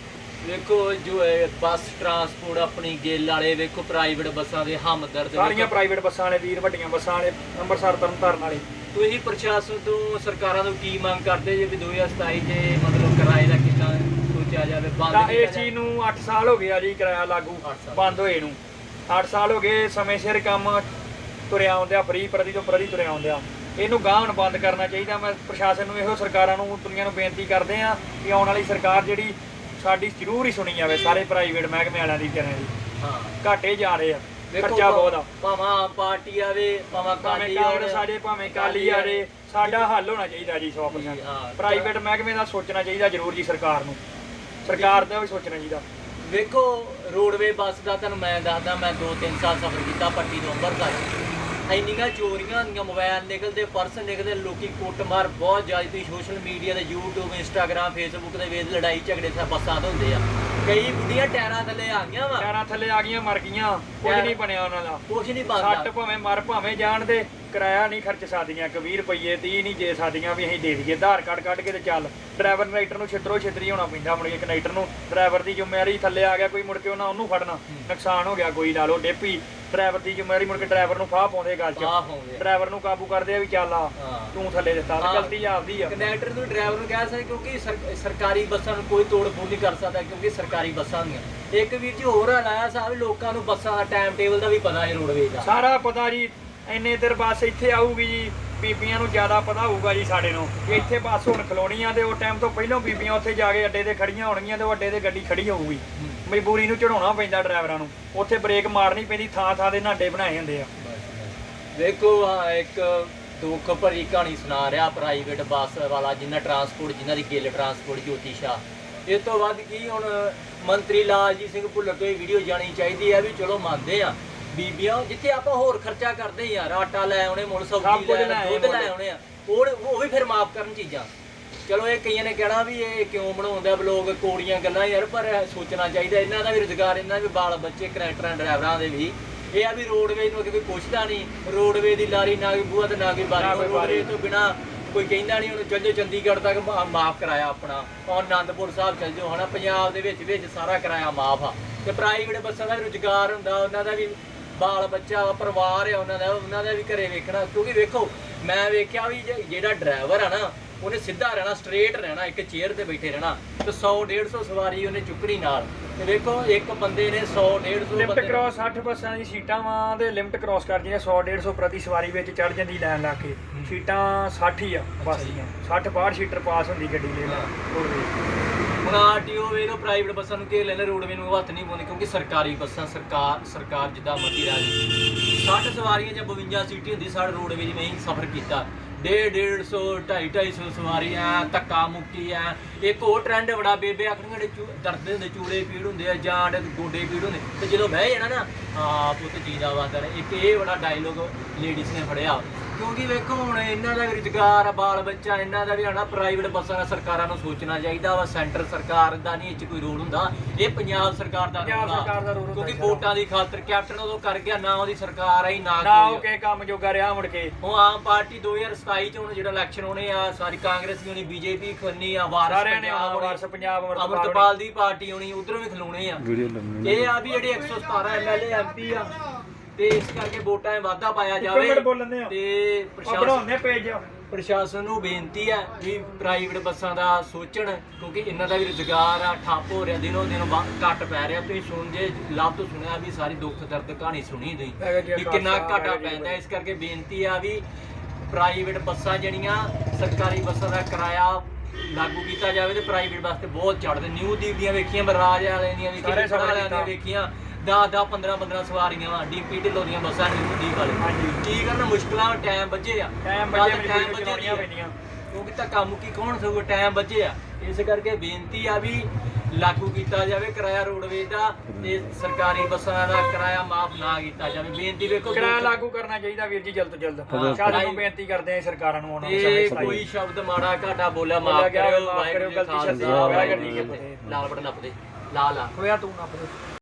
ਵੇਖੋ ਜੋ ਹੈ ਬੱਸ ਟਰਾਂਸਪੋਰਟ ਆਪਣੀ ਗਿੱਲ ਵਾਲੇ ਵੇਖੋ ਪ੍ਰਾਈਵੇਟ ਬੱਸਾਂ ਦੇ ਹਮਦਰਦ ਸਾਰੀਆਂ ਪ੍ਰਾਈਵੇਟ ਬੱਸਾਂ ਵਾਲੇ ਵੀਰ ਵੱਡੀਆਂ ਬੱਸਾਂ ਵਾਲੇ ਅੰਮ੍ਰਿਤਸਰ ਤਰਨਤਾਰਨ ਵਾਲੇ। ਤੁਸੀਂ ਪ੍ਰਸ਼ਾਸਨ ਤੋਂ ਸਰਕਾਰਾਂ ਤੋਂ ਕੀ ਮੰਗ ਕਰਦੇ ਜੇ ਵੀ 2027 ਜੇ ਮਤਲਬ ਕਿਰਾਏ ਦਾ ਕਿੰਨਾ ਸੋਚਿਆ ਜਾਵੇ ਬੰਦ ਤਾਂ ਕੀਤਾ ਇਸ ਚੀਜ਼ ਨੂੰ 8 ਸਾਲ ਹੋ ਗਏ ਆ ਜੀ ਕਿਰਾਇਆ ਲਾਗੂ ਅੱਠ ਸਾਲ। ਬੰਦ ਹੋਏ ਨੂੰ। 8 ਸਾਲ ਹੋ ਗਏ ਸਮੇਂ ਸਿਰ ਕੰਮ ਤੁਰਿਆ ਆਉਂਦਿਆ ਫਰੀ ਪ੍ਰਤੀ ਤੋਂ ਪ੍ਰਤੀ ਤੁਰਿਆ ਆਉਂਦਿਆ। ਇਹਨੂੰ ਗਾਂਹ ਹੁਣ ਬੰਦ ਕਰਨਾ ਚਾਹੀਦਾ। ਮੈਂ ਪ੍ਰਸ਼ਾਸਨ ਨੂੰ ਇਹੋ ਸਰਕਾਰਾਂ ਨੂੰ ਦੁਨੀਆ ਨੂੰ ਬੇਨਤੀ ਕਰਦੇ ਆ ਕਿ ਆਉਣ ਵਾਲੀ ਸਰਕਾਰ ਜਿਹੜੀ ਸਾਡੀ ਜ਼ਰੂਰ ਹੀ ਸੁਣੀ ਜਾਵੇ ਸਾਰੇ ਪ੍ਰਾਈਵੇਟ ਮਹਿਕਮੇ ਵਾਲਿਆਂ ਦੀ ਕਿਰਾਂ ਦੀ। ਹਾਂ। ਘਾਟੇ ਜਾ ਰਹੇ ਆ ਖਰਚਾ ਬਹੁਤ ਆ। ਭਾਵੇਂ ਆਮ ਪਾਰਟੀ ਆਵੇ ਭਾਵੇਂ ਕਾਲੀ ਕਾਂਗਰਸ ਸਾਡੇ ਭਾਵੇਂ ਕਾਲੀ ਆਰੇ ਸਾਡਾ ਹੱਲ ਹੋਣਾ ਚਾਹੀਦਾ ਜੀ 100% ਹਾਂ। ਪ੍ਰਾਈਵੇਟ ਮਹਿਕਮੇ ਦਾ ਸੋਚਣਾ ਚਾਹੀਦਾ ਜ਼ਰੂਰ ਜੀ ਸਰਕਾਰ ਨੂੰ। ਸਰਕਾਰ ਦਾ ਵੀ ਸੋਚਣਾ ਚਾਹੀਦਾ। ਵੇਖੋ ਰੋਡਵੇ ਬੱਸ ਦਾ ਤੁਹਾਨੂੰ ਮੈਂ ਦੱਸਦਾ ਮੈਂ 2-3 ਸਾਲ ਸਫ਼ਰ ਕੀਤਾ ਪੱਟੀ ਤੋਂ ਅੰਮ੍ਰਿਤਸਰ ਇੰਨੀਆਂ ਚੋਰੀਆਂ ਹੁੰਦੀਆਂ ਮੋਬਾਈਲ ਨਿਕਲਦੇ ਪਰਸ ਨਿਕਲਦੇ ਲੋਕੀ ਕੁੱਟਮਾਰ ਬਹੁਤ ਜ਼ਿਆਦਾ। ਤੁਸੀਂ ਸੋਸ਼ਲ ਮੀਡੀਆ ਤੇ YouTube Instagram Facebook ਤੇ ਵੇਖ ਲੜਾਈ ਝਗੜੇ ਸਭ ਬੱਸਾਂ ਤੋਂ ਹੁੰਦੇ ਆ। ਕਈ ਬੁੱਢੀਆਂ ਟਾਇਰਾਂ ਥੱਲੇ ਆ ਗਈਆਂ ਵਾ। ਟਾਇਰਾਂ ਥੱਲੇ ਆ ਗਈਆਂ ਮਰ ਗਈਆਂ। ਕੁਝ ਨਹੀਂ ਬਣਿਆ ਉਹਨਾਂ ਦਾ। ਕੁਛ ਨਹੀਂ ਸੱਟ ਬਣਦਾ ਭਾਵੇਂ ਮਰ ਭਾਵੇਂ ਜਾਣ ਦੇ। ਕਿਰਾਇਆ ਨਹੀਂ ਖਰਚ ਸਕਦੀਆਂ ਕਿ 20 ਰੁਪਏ 30 ਨਹੀਂ ਜੇ ਸਕਦੀਆਂ ਵੀ ਅਸੀਂ ਦੇ ਦਈਏ। ਆਧਾਰ ਕਾਰਡ ਕੱਢ ਕੇ ਤੇ ਚੱਲ। ਡਰਾਈਵਰ ਕਨੈਕਟਰ ਨੂੰ ਛਿੱਤਰੋ ਛਿੱਤਰੀ ਹੋਣਾ ਪੈਂਦਾ ਮੁੜ ਕੇ ਕਨੈਕਟਰ ਨੂੰ। ਡਰਾਈਵਰ ਦੀ ਜ਼ਿੰਮੇਵਾਰੀ ਥੱਲੇ ਆ ਗਿਆ ਕੋਈ ਮੁੜ ਕੇ ਉਹਨਾਂ ਉਹਨੂੰ ਫੜਨਾ। ਨੁਕਸਾਨ ਹੋ ਗਿਆ ਕੋਈ ਲਾ ਲਓ ਡੇਪੀ ਡਰਾਈਵਰ ਦੀ ਜ਼ਿੰਮੇਵਾਰੀ ਮੁੜ ਕੇ ਡਰਾਈਵਰ ਨੂੰ ਫਾਹ ਪਾਉਂਦੇ ਗੱਲ 'ਚ। ਆਹ ਹੋਵੇ ਡਰਾਈਵਰ ਨੂੰ ਕਾਬੂ ਕਰਦੇ ਆ ਵੀ ਚੱਲ ਆ ਹਾਂ। ਤੂੰ ਥੱਲੇ ਦਿੱਤਾ ਤੇ ਹਾਂ। ਗਲਤੀ ਆਪਦੀ ਆ। ਕੰਡਕਟਰ ਨੂੰ ਡਰਾਈਵਰ ਨੂੰ ਕਹਿ ਸਕਦੇ ਕਿਉਂਕਿ ਸਰ- ਸਰਕਾਰੀ ਬੱਸਾਂ ਨੂੰ ਕੋਈ ਤੋੜ ਫੋੜ ਨਹੀਂ ਕਰ ਸਕਦਾ ਕਿਉਂਕਿ ਸਰਕਾਰੀ ਬੱਸਾਂ ਹੁੰਦੀਆਂ। ਇੱਕ ਵੀਰ ਜੀ ਹੋਰ ਲਾਇਆ ਸਾਹਿਬ ਲੋਕਾਂ ਨੂੰ ਬੱਸਾਂ ਦਾ ਟਾਈਮ ਟੇਬਲ ਦਾ ਵੀ ਪਤਾ ਹੈ ਰੋਡਵੇਜ਼ ਦਾ। ਸਾਰਾ ਪਤਾ ਜੀ ਇੰਨੇ ਦਿਨ ਬੱਸ ਇੱਥੇ ਆਊਗੀ ਜੀ ਬੀਬੀਆਂ ਨੂੰ ਜ਼ਿਆਦਾ ਪਤਾ ਹੋਊਗਾ ਜੀ ਸਾਡੇ ਨੂੰ। ਕਿ ਇੱਥੇ ਬੱਸ ਹੁਣ ਖਲੋਣੀ ਆ ਤੇ ਉਹ ਟਾਈਮ ਤੋਂ ਪਹਿਲਾਂ ਬੀਬੀਆਂ ਉੱਥੇ ਜਾ ਕੇ ਅੱਡੇ ਤੇ ਖੜੀਆਂ ਹੋਣਗੀਆਂ ਤੇ ਉਹ ਅੱਡੇ ਤੇ ਗੱਡੀ ਖੜੀ ਹੋਊਗੀ। ਮਜਬੂਰੀ ਨੂੰ ਚੜਾਉਣਾ ਪੈਂਦਾ ਡਰਾਈਵਰਾਂ ਨੂੰ। ਉੱਥੇ ਬ੍ਰੇਕ ਮਾਰਨੀ ਪੈਂਦੀ ਥਾਂ ਥਾਂ ਦੇ ਨਾਡੇ ਬਣਾਏ ਹੁੰਦੇ ਆ। ਵੇਖੋ ਆਹ ਇੱਕ ਦੁੱਖ ਭਰੀ ਕਹਾਣੀ ਸੁਣਾ ਰਿਹਾ ਪ੍ਰਾਈਵੇਟ ਬੱਸ ਵਾਲਾ ਜਿੰਨਾ ਟਰਾਂਸਪੋਰਟ ਜਿਨ੍ਹਾਂ ਦੀ ਗਿੱਲ ਟਰਾਂਸਪੋਰਟ ਜੋਤੀ ਸ਼ਾਹ। ਇਹ ਤੋਂ ਵੱਧ ਕੀ ਹੁਣ ਮੰਤਰੀ ਲਾਲਜੀਤ ਸਿੰਘ ਭੁੱਲਰ ਤੋਂ ਇਹ ਵੀਡੀਓ ਜਾਣੀ ਚਾਹੀਦੀ ਹੈ ਵੀ ਚਲੋ ਮੰਨਦੇ ਆ। ਬੀਬੀਆਂ ਜਿੱਥੇ ਆਪਾਂ ਹੋਰ ਖਰਚਾ ਕਰਦੇ ਯਾਰ ਆਟਾ ਲੈ ਆਉਣੇ ਮੁੱਲ ਸਬਜ਼ੀ ਲੈ ਦੁੱਧ। ਲੈ ਆਉਣੇ ਆ ਉਹ ਉਹ ਵੀ ਫਿਰ ਮਾਫ ਕਰਨ ਚੀਜ਼ਾਂ। ਚਲੋ ਇਹ ਕਈਆਂ ਨੇ ਕਹਿਣਾ ਵੀ ਇਹ ਕਿਉਂ ਬਣਾਉਂਦੇ ਆ ਲੋਕ ਕੋੜੀਆਂ ਗੱਲਾਂ ਯਾਰ ਪਰ ਸੋਚਣਾ ਚਾਹੀਦਾ ਇਹਨਾਂ ਦਾ ਵੀ ਰੁਜ਼ਗਾਰ ਇਹਨਾਂ ਵੀ ਬਾਲ ਬੱਚੇ ਕਰੈਕਟਰਾਂ ਡਰਾਈਵਰਾਂ ਦੇ ਵੀ। ਇਹ ਆ ਵੀ ਰੋਡਵੇਜ ਨੂੰ ਕੋਈ ਪੁੱਛਦਾ ਨਹੀਂ ਰੋਡਵੇ ਦੀ ਲਾਰੀ ਨਾ ਕੋਈ ਬੂਹਾ ਤੇ ਨਾ ਕੋਈ ਬਾਰੀ। ਰੋਡਵੇ ਤੋਂ ਬਿਨਾ ਕੋਈ ਕਹਿੰਦਾ ਨਹੀਂ ਹੁਣ ਚੱਲ ਜਾਓ ਚੰਡੀਗੜ੍ਹ ਤੱਕ ਮਾਫ ਕਰਾਇਆ ਆਪਣਾ। ਔਰ ਆਨੰਦਪੁਰ ਸਾਹਿਬ ਚੱਲ ਜਾਓ ਹਨਾ ਪੰਜਾਬ ਦੇ ਵਿੱਚ ਵਿੱਚ ਸਾਰਾ ਕਿਰਾਇਆ ਮਾਫ ਆ। ਤੇ ਪ੍ਰਾਈਵੇਟ ਬੱਸਾਂ ਦਾ ਵੀ ਰੁਜ਼ਗਾਰ ਹੁੰਦਾ ਉਹਨਾਂ ਦਾ ਵੀ ਬਾਲ ਬੱਚਾ ਪਰਿਵਾਰ ਆ ਉਹਨਾਂ ਦਾ ਉਹਨਾਂ ਦਾ ਵੀ ਘਰੇ ਵੇਖਣਾ ਕਿਉਂਕਿ ਵੇਖੋ ਮੈਂ ਵੇਖਿਆ ਵੀ ਜਿਹੜਾ ਡਰਾਈਵਰ ਆ ਨਾ ਉਹਨੇ ਸਿੱਧਾ ਰਹਿਣਾ ਸਟ੍ਰੇਟ ਰਹਿਣਾ ਇੱਕ ਚੇਅਰ ਤੇ ਬੈਠੇ ਰਹਿਣਾ ਤੇ 100 150 ਸਵਾਰੀ ਉਹਨੇ ਚੁੱਕਣੀ ਨਾਲ। ਤੇ ਵੇਖੋ ਇੱਕ ਬੰਦੇ ਨੇ 100 150 ਲਿਮਟ ਬੰਦੇ ਕ੍ਰਾਸ 60 ਬੱਸਾਂ ਦੀ ਸੀਟਾਂ ਵਾਂ ਤੇ ਲਿਮਟ ਕ੍ਰਾਸ ਕਰਦੀਆਂ 100 150 ਪ੍ਰਤੀ ਸਵਾਰੀ ਵਿੱਚ ਚੜ ਜਾਂਦੀ ਲਾਈਨ ਲਾ ਕੇ। ਸੀਟਾਂ 60 ਹੀ ਆ ਬੱਸ ਜੀ। ਦੀਆਂ। 60 62 ਸੀਟਰ ਪਾਸ ਹੁੰਦੀ ਗੱਡੀ ਲੈ ਲੈ ਹੁਣ ਆਰਟੀਓ ਵੇ ਲੋ ਪ੍ਰਾਈਵੇਟ ਬੱਸਾਂ ਨੂੰ ਘੇਰ ਲੈਣੇ ਰੋਡਵੇ ਨੂੰ ਹੱਥ ਨਹੀਂ ਪਾਉਂਦੇ ਕਿਉਂਕਿ ਸਰਕਾਰੀ ਬੱਸਾਂ ਸਰਕਾਰ ਸਰਕਾਰ ਜਿੱਦਾਂ ਮਰਜ਼ੀ ਰਾਜੀ। 60 ਸਵਾਰੀਆਂ ਜਾਂ 52 ਸੀਟੀ ਹੁੰਦੀ ਸਾਡੇ ਰੋਡਵੇ ਜਿਵੇਂ ਸਫ਼ਰ ਕੀਤਾ। 1.5 150 2.5 250 ਸਵਾਰੀ ਐ ਧੱਕਾ ਮੁੱਕੀ ਐ ਇੱਕ ਹੋਰ ਟ੍ਰੈਂਡ ਬੜਾ ਬੇਬੇ ਆਖਣਗੇ ਜਿਹੜੇ ਦਰਦ ਹੁੰਦੇ ਚੂੜੇ ਪੀੜ ਹੁੰਦੇ ਆ ਜਾਂ ਗੋਡੇ ਪੀੜ ਹੁੰਦੇ। ਤੇ ਜਦੋਂ ਬਹਿ ਜਾਣਾ ਨਾ ਆ ਪੁੱਤ ਜੀਦਾ ਵਾਦਰ ਇੱਕ ਇਹ ਬੜਾ ਡਾਇਲੋਗ ਲੇਡੀਜ਼ ਨੇ ਫੜਿਆ। ਕਿਉਂਕਿ ਵੇਖੋ ਹੁਣ ਇਹਨਾਂ ਦਾ ਵੀ ਰੁਜ਼ਗਾਰ ਆ ਬਾਲ ਬੱਚਾ ਇਹਨਾਂ ਦਾ ਵੀ ਹਨਾ ਪ੍ਰਾਈਵੇਟ ਬੱਸਾਂ ਦਾ ਸਰਕਾਰਾਂ ਨੂੰ ਸੋਚਣਾ ਚਾਹੀਦਾ ਵਾ ਸੈਂਟਰ ਸਰਕਾਰ ਦਾ ਨਹੀਂ ਇਹ 'ਚ ਕੋਈ ਰੋਲ ਹੁੰਦਾ ਇਹ ਪੰਜਾਬ ਸਰਕਾਰ ਦਾ ਪੰਜਾਬ ਰੋਲ ਆ। ਸਰਕਾਰ ਦਾ ਰੋਲ ਹੁੰਦਾ ਕਿਉਂਕਿ। ਵੋਟਾਂ ਦੀ ਖਾਤਰ ਕੈਪਟਨ ਉਦੋਂ ਕਰ ਗਿਆ ਨਾ ਉਹਦੀ ਸਰਕਾਰ ਆਈ ਨਾ ਨਾ ਕੋਈ। ਉਹ ਕੇ ਕੰਮ ਜੋਗਾ ਰਿਹਾ ਮੁੜ ਕੇ। ਹੁਣ ਆਮ ਪਾਰਟੀ 2027 ਚ ਹੁਣ ਜਿਹੜਾ ਇਲੈਕਸ਼ਨ ਹੋਣੇ ਆ ਸਾਰੀ ਕਾਂਗਰਸ ਹੋਣੀ ਬੀਜੇਪੀ ਖੰਨੀ ਆ ਵਾਰਸ ਸਾਰਿਆਂ ਨੇ ਪੰਜਾਬ ਆਉਣਾ ਵਾਰਸ ਪੰਜਾਬ ਅਮਰਤਪਾਲ ਅਮਰਤਪਾਲ ਦੀ ਪਾਰਟੀ ਹੋਣੀ ਉਧਰੋਂ ਵੀ ਖਲੋਣੇ ਆ। ਇਹ ਆ ਵੀ ਜਿਹੜੇ 117 ਐਮਐਲਏ ਐਮਪੀ ਆ। ਤੇ ਇਸ ਕਰਕੇ ਵੋਟਾਂ 'ਚ ਵਾਧਾ ਪਾਇਆ ਜਾਵੇ ਮਿੰਟ ਬੋਲਣ ਦੇ ਆ। ਤੇ ਪ੍ਰਸ਼ਾਸਨ ਬਣਾਉਂਦੇ ਪੇਜ ਪ੍ਰਸ਼ਾਸਨ ਨੂੰ ਬੇਨਤੀ ਹੈ ਵੀ ਪ੍ਰਾਈਵੇਟ ਬੱਸਾਂ ਦਾ ਸੋਚਣ ਕਿਉਂਕਿ ਇਹਨਾਂ ਦਾ ਵੀ ਰੁਜ਼ਗਾਰ ਆ ਠੱਪ ਹੋ ਰਿਹਾ ਦਿਨੋਂ ਦਿਨ ਵਾ- ਘੱਟ ਪੈ ਰਿਹਾ। ਤੁਸੀਂ ਸੁਣ ਜੇ ਲੱਭ ਤੋਂ ਸੁਣਿਆ ਵੀ ਸਾਰੀ ਦੁੱਖ ਦਰਦ ਕਹਾਣੀ ਸੁਣੀ ਹੈਗਾ ਜੀ, ਤੁਸੀਂ ਵੀ ਕਿੰਨਾ ਖਾਲਸਾ, ਘਾਟਾ ਹੈਗਾ ਜੀ, ਪੈਂਦਾ ਇਸ ਕਰਕੇ ਬੇਨਤੀ ਆ ਵੀ ਪ੍ਰਾਈਵੇਟ ਬੱਸਾਂ ਜਿਹੜੀਆਂ ਸਰਕਾਰੀ ਬੱਸਾਂ ਦਾ ਕਿਰਾਇਆ ਲਾਗੂ ਕੀਤਾ ਜਾਵੇ ਤੇ ਪ੍ਰਾਈਵੇਟ ਬੱਸ ਤੇ ਬਹੁਤ ਚੜਦੇ ਨਿਊ ਦੀਪ ਦੀਆਂ ਵੇਖੀਆਂ ਬਰਾਜ ਵਾਲਿਆਂ ਦੀਆਂ ਵੇਖੀਆਂ ਸਾਰੇ ਸਾਰੇ ਵਾਲਿਆਂ ਕੀਤਾ। ਦੀਆਂ ਵੇਖੀਆਂ। 10 10 15 15 ਸਵਾਰੀਆਂ ਵਾ ਡੀਪੀ ਢਿੱਲੋਂ ਦੀਆਂ ਬੱਸਾਂ ਨਿਊ ਦੀਪ ਵਾਲੇ। ਹਾਂਜੀ। ਕੀ ਕਰਨ ਮੁਸ਼ਕਲਾਂ ਟਾਈਮ ਵੱਜੇ ਆ। ਟਾਈਮ ਚਲਾਉਣੀਆਂ ਦੀ ਆ। ਪੈਂਦੀਆਂ। ਕਿਉਂਕਿ ਧੱਕਾ ਮੁੱਕੀ ਕੌਣ ਸਗੋਂ ਟਾਈਮ ਬਚੇ ਆ। ਇਸ ਕਰਕੇ ਬੇਨਤੀ ਆ ਵੀ ਲਾਗੂ ਕੀਤਾ ਜਾਵੇ ਕਿਰਾਇਆ ਰੋਡਵੇਜ਼ ਦਾ ਤੇ ਸਰਕਾਰੀ ਬੱਸਾਂ ਦਾ ਕਿਰਾਇਆ ਮਾਫ ਨਾ ਕੀਤਾ ਜਾਵੇ। ਬੇਨਤੀ ਵੇਖੋ ਕਿਰਾਇਆ ਲਾਗੂ ਕਰਨਾ ਚਾਹੀਦਾ ਵੀਰ ਜੀ ਜਲਦ ਤੋਂ ਜਲਦ। ਸ਼ਾਸਨ ਨੂੰ ਬੇਨਤੀ ਕਰਦੇ ਆ ਸਰਕਾਰਾਂ ਨੂੰ ਉਹਨਾਂ ਨੂੰ ਕੋਈ ਸ਼ਬਦ ਮਾੜਾ ਘਾਟਾ ਬੋਲਿਆ ਮਾਫ ਗਿਆ, ਕਰਿਓ ਮਾਫ਼ ਵਾਹਿਗੁਰੂ ਗਲਤੀ ਹੋਇਆ, ਵਾਹਿਗੁਰੂ। ਲਾਲ ਬਟਨ ਨੱਪਦੇ ਲਾ ਲਾ ਹੋਇਆ ਤੂੰ ਨਾ ਪੜੇ